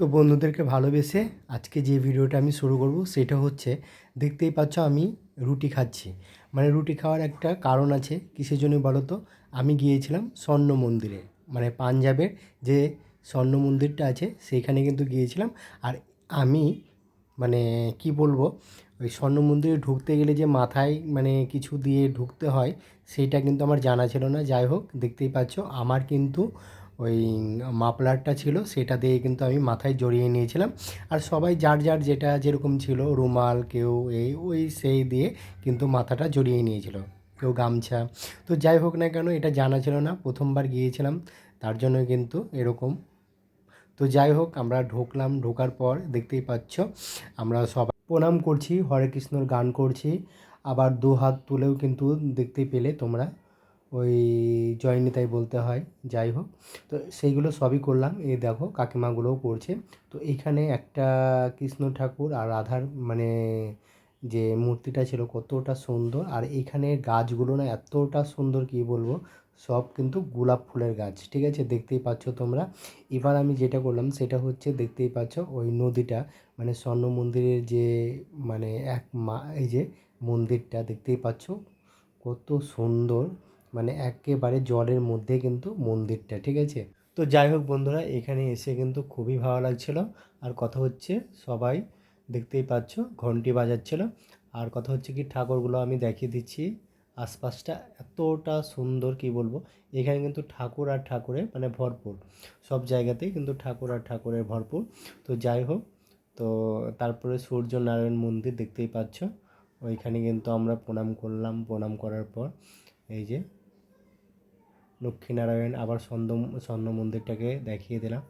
তো বন্ধুদেরকে ভালোবেসে আজকে যে ভিডিওটা আমি শুরু করব সেটা হচ্ছে, দেখতেই পাচ্ছ আমি রুটি খাচ্ছি। মানে রুটি খাওয়ার একটা কারণ আছে, কিসের জন্য বলো তো? আমি গিয়েছিলাম স্বর্ণ মন্দিরে মানে পাঞ্জাবের যে স্বর্ণ মন্দিরটা আছে সেইখানে কিন্তু গিয়েছিলাম। আর আমি মানে কি বলব, ওই স্বর্ণ মন্দিরে ঢুকতে গেলে যে মাথায় মানে কিছু দিয়ে ঢুকতে হয়, সেটা কিন্তু আমার জানা ছিল না। যাই হোক, দেখতেই পাচ্ছ, আমার কিন্তু ওই মাফলারটা ছিল, সেটা দিয়ে কিন্তু আমি মাথায় জড়িয়ে নিয়েছিলাম। আর সবাই যার যার যেটা যেরকম ছিল, রুমাল কেউ এই, ওই সেই দিয়ে কিন্তু মাথাটা জড়িয়ে নিয়েছিল, কেউ গামছা। তো যাই হোক না কেন, এটা জানা ছিল না, প্রথমবার গিয়েছিলাম, তার জন্য কিন্তু এরকম। তো যাই হোক, আমরা ঢুকলাম, ঢোকার পর দেখতেই পাচ্ছ, আমরা সবাই প্রণাম করছি, হরে কৃষ্ণর গান করছি, আবার দু হাত তুলেও কিন্তু দেখতে পেলে তোমরা। ওই জয়নিতাই বলতে হয়, যাই হোক। তো সেইগুলো সবই করলাম। এই দেখো কাকিমাগুলোও করছে। তো এইখানে একটা কৃষ্ণ ঠাকুর আর রাধার মানে যে মূর্তিটা ছিল কতটা সুন্দর। আর এইখানে গাছগুলো না এতটা সুন্দর কি বলব, সব কিন্তু গোলাপ ফুলের গাছ, ঠিক আছে? দেখতেই পাচ্ছ তোমরা। এবার আমি যেটা করলাম, সেটা হচ্ছে দেখতেই পাচ্ছ ওই নদীটা মানে স্বর্ণ মন্দিরের যে মানে এক মা, এই যে মন্দিরটা, দেখতেই পাচ্ছ কত সুন্দর। মানে একেবারে জলের মধ্যে কিন্তু মন্দিরটা, ঠিক আছে? তো যাই হোক বন্ধুরা, এখানে এসে কিন্তু খুবই ভালো লাগছিল। আর কথা হচ্ছে সবাই দেখতেই পাচ্ছ, ঘন্টি বাজাচ্ছিল। আর কথা হচ্ছে কি, ঠাকুরগুলো আমি দেখিয়ে দিচ্ছি। আশপাশটা এতটা সুন্দর, কি বলব? এখানে কিন্তু ঠাকুর আর ঠাকুরের মানে ভরপুর। সব জায়গাতেই কিন্তু ঠাকুর আর ঠাকুরের ভরপুর। তো যাই হোক, তো তারপরে সূর্য নারায়ণ মন্দির দেখতেই পাচ্ছ। ওইখানে কিন্তু আমরা প্রণাম করলাম। প্রণাম করার পর এই যে লক্ষ্মীনারায়ণ আবার স্বর্ণ স্বর্ণ মন্দিরটাকে দেখিয়ে দিলাম।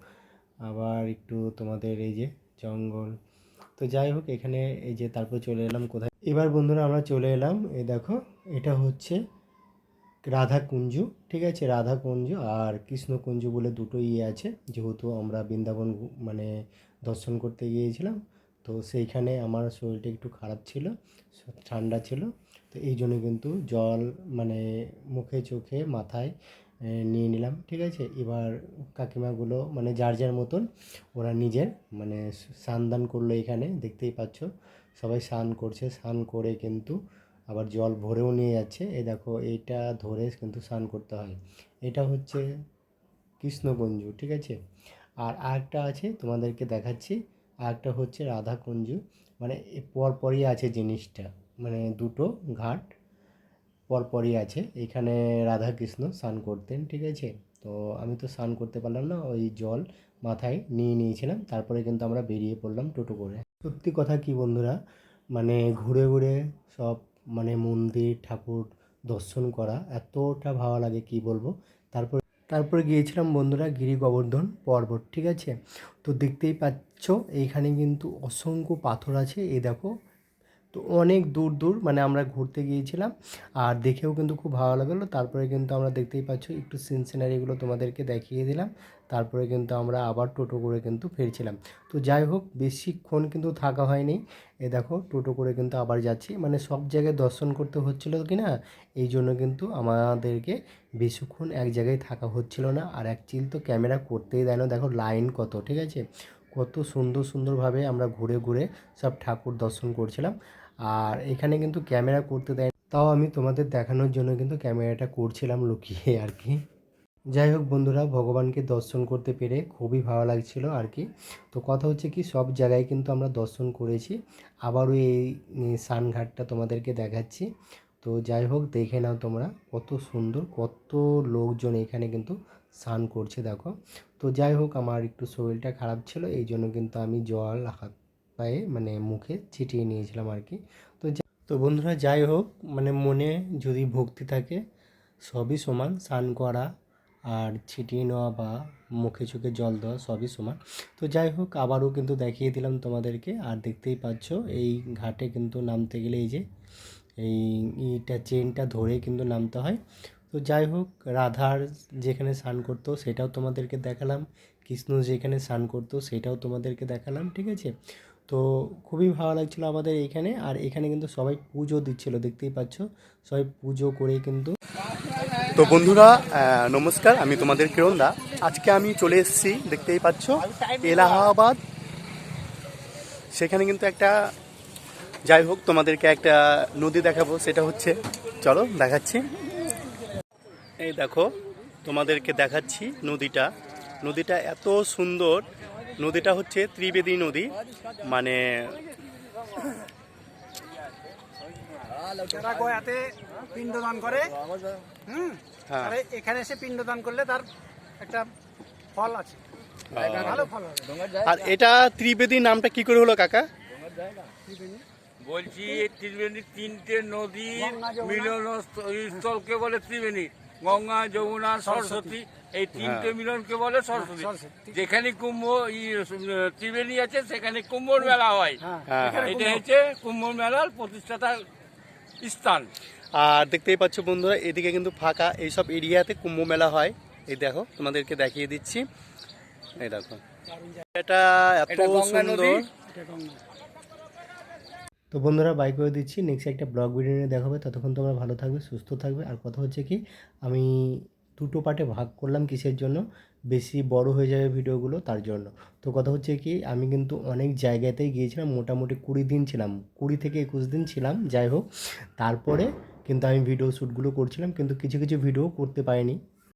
আবার একটু তোমাদের এই যে জঙ্গল। তো যাই হোক, এখানে এই যে তারপর চলে এলাম কোথায়? এবার বন্ধুরা আমরা চলে এলাম, এই দেখো, এটা হচ্ছে রাধা কুঞ্জ ঠিক আছে? রাধা কুঞ্জ আর কৃষ্ণ কুঞ্জ বলে দুটো ইয়ে আছে, যেহেতু আমরা বৃন্দাবন মানে দর্শন করতে গিয়েছিলাম। তো সেইখানে আমার শরীরটা একটু খারাপ ছিল, ঠান্ডা ছিল। তো এই জন্য কিন্তু জল মানে মুখে, চোখে, মাথায় নিয়ে নিলাম, ঠিক আছে? এবার কাকিমাগুলো মানে যার যার মতন ওরা নিজের মানে স্নান করল এখানে, দেখতেই পাচ্ছ? সবাই স্নান করছে, স্নান করে কিন্তু আবার জল ভরেও নিয়ে যাচ্ছে। এই দেখো এইটা ধরে কিন্তু স্নান করতে হয়। এটা হচ্ছে কৃষ্ণকুঞ্জ ঠিক আছে? আর আরেকটা আছে, তোমাদেরকে দেখাচ্ছি। আরেকটা হচ্ছে রাধাকুঞ্জ। মানে পরপরই আছে জিনিসটা। মানে দুটো ঘাট পরপরই আছে। এখানে রাধা কৃষ্ণ স্নান করতেন, ঠিক আছে? তো আমি তো স্নান করতে পারলাম না, ওই জল মাথায় নিয়ে নিয়েছিলাম, তারপরে কিন্তু আমরা বেরিয়ে পড়লাম টোটো করে। সত্যি কথা কি বন্ধুরা মানে ঘুরে ঘুরে সব মানে মন্দির, ঠাকুর দর্শন করা এতটা ভালো লাগে, কি বলব? তারপর, তারপরে গিয়েছিলাম বন্ধুরা গিরি গোবর্ধন পর্বত, ঠিক আছে? তো দেখতেই পাচ্ছ এইখানে কিন্তু অসংখ্য পাথর আছে এই দেখো তো অনেক দূর দূর মানে আমরা ঘুরতে গিয়েছিলাম আর দেখেও কিন্তু খুব ভালো লাগল। তারপরে কিন্তু আমরা দেখতেই পাচ্ছ একটু সিন সিনারিগুলো তোমাদেরকে দেখিয়ে দিলাম। তারপরে কিন্তু আমরা আবার টোটো করে কিন্তু ফিরছিলাম। তো যাই হোক, বেশিক্ষণ কিন্তু থাকা হয়নি। এ দেখো, টোটো করে কিন্তু আবার যাচ্ছি। মানে সব জায়গায় দর্শন করতে হচ্ছিল কি না এই জন্য কিন্তু আমাদেরকে বেশিক্ষণ এক জায়গায় থাকা হচ্ছিল না। আর এক তো ক্যামেরা করতেই দেয় না। দেখো লাইন কত, ঠিক আছে? কত সুন্দর সুন্দরভাবে আমরা ঘুরে ঘুরে সব ঠাকুর দর্শন করছিলাম। আর এখানে কিন্তু ক্যামেরা করতে দেয় তাও আমি তোমাদের দেখানোর জন্য কিন্তু ক্যামেরাটা করছিলাম লুকিয়ে আর কি। যাই হোক বন্ধুরা ভগবানকে দর্শন করতে পেরে খুবই ভালো লাগছিল আর কি। তো কথা হচ্ছে কি সব জায়গায় কিন্তু আমরা দর্শন করেছি। আবারও এই উম, স্নানঘাটটা তোমাদেরকে দেখাচ্ছি। তো যাই হোক দেখে নাও তোমরা কত সুন্দর কত লোকজন এখানে কিন্তু স্নান করছে দেখো। তো যাই হোক, আমার একটু শরীরটা খারাপ ছিল, এই জন্য কিন্তু আমি জল হাত পায়ে মানে মুখে ছিটিয়ে নিয়েছিলাম আর কি। তো তো বন্ধুরা যাই হোক মানে মনে যদি ভক্তি থাকে, সবই সমান, স্নান করা আর ছিটিয়ে নেওয়া বা মুখে চোখে জল দেওয়া সবই সমান। তো যাই হোক, আবারও কিন্তু দেখিয়ে দিলাম তোমাদেরকে, আর দেখতেই পাচ্ছ, এই ঘাটে কিন্তু নামতে গেলে এই যে, এই চেনটা ধরে কিন্তু নামতে হয়। তো যাই হোক, রাধার যেখানে স্নান করতো সেটাও তোমাদেরকে দেখালাম, কৃষ্ণ যেখানে স্নান করতো সেটাও তোমাদেরকে দেখালাম, ঠিক আছে? তো খুবই ভালো লাগছিল আমাদের এইখানে আর এখানে কিন্তু সবাই পুজো দিচ্ছিল, দেখতেই পাচ্ছ? সবাই পুজো করে কিন্তু তো বন্ধুরা নমস্কার, আমি তোমাদের কিরণ দা। আজকে আমি চলে এসেছি, দেখতেই পাচ্ছ, এলাহাবাদ। সেখানে কিন্তু একটা, যাই হোক, তোমাদেরকে একটা নদী দেখাবো, সেটা হচ্ছে, চলো, দেখাচ্ছি। এই দেখো তোমাদেরকে দেখাচ্ছি নদীটা। নদীটা এত সুন্দর। নদীটা হচ্ছে ত্রিবেদী নদী। মানে যারা গয়াতে পিণ্ডদান করে হুম? হ্যাঁ। আর এখানে এসে পিণ্ডদান করলে তার একটা ফল আছে। ভালো ফল হবে। আর এটা ত্রিবেদী নামটা কি করে হলো কাকা? বলছি ত্রিবেণী তিনটে নদীর মিলন স্থলকে বলে ত্রিবেণী। গঙ্গা যমুনা সরস্বতী এই তিনটে মিলনকে বলে সরস্বতী। সরস্বতী। যেখানে কুম্ভ ই, ত্রিবেণী আছে সেখানে কুম্ভর মেলা হয়। হ্যাঁ হ্যাঁ, এটা কুম্ভ। হচ্ছে কুম্ভ মেলার প্রতিষ্ঠাতা স্থান। আর দেখতেই পাচ্ছ বন্ধুরা এদিকে কিন্তু ফাঁকা এইসব এরিয়াতে কুম্ভ মেলা হয়। এই দেখো তোমাদেরকে দেখিয়ে দিচ্ছি। এই দেখো। এটা এত সুন্দর নদী। এটা গঙ্গা। তো বন্ধুরা বাই করে দিচ্ছি। নেক্সট একটা ব্লগ ভিডিও নিয়ে দেখাবে। ততক্ষণ তোমরা ভালো থাকবে, সুস্থ থাকবে। আর কথা হচ্ছে কি, আমি দুটো পার্টে ভাগ করলাম কিসের জন্য? বেশি বড় হয়ে যাবে ভিডিওগুলো তার জন্য। তো কথা হচ্ছে কি, আমি কিন্তু অনেক জায়গাতেই গিয়েছিলাম, মোটামুটি কুড়ি দিন ছিলাম। কুড়ি থেকে একুশ দিন ছিলাম, যাই হোক। তারপরে কিন্তু আমি ভিডিও শ্যুটগুলো করছিলাম, কিন্তু কিছু কিছু ভিডিও করতে পারিনি।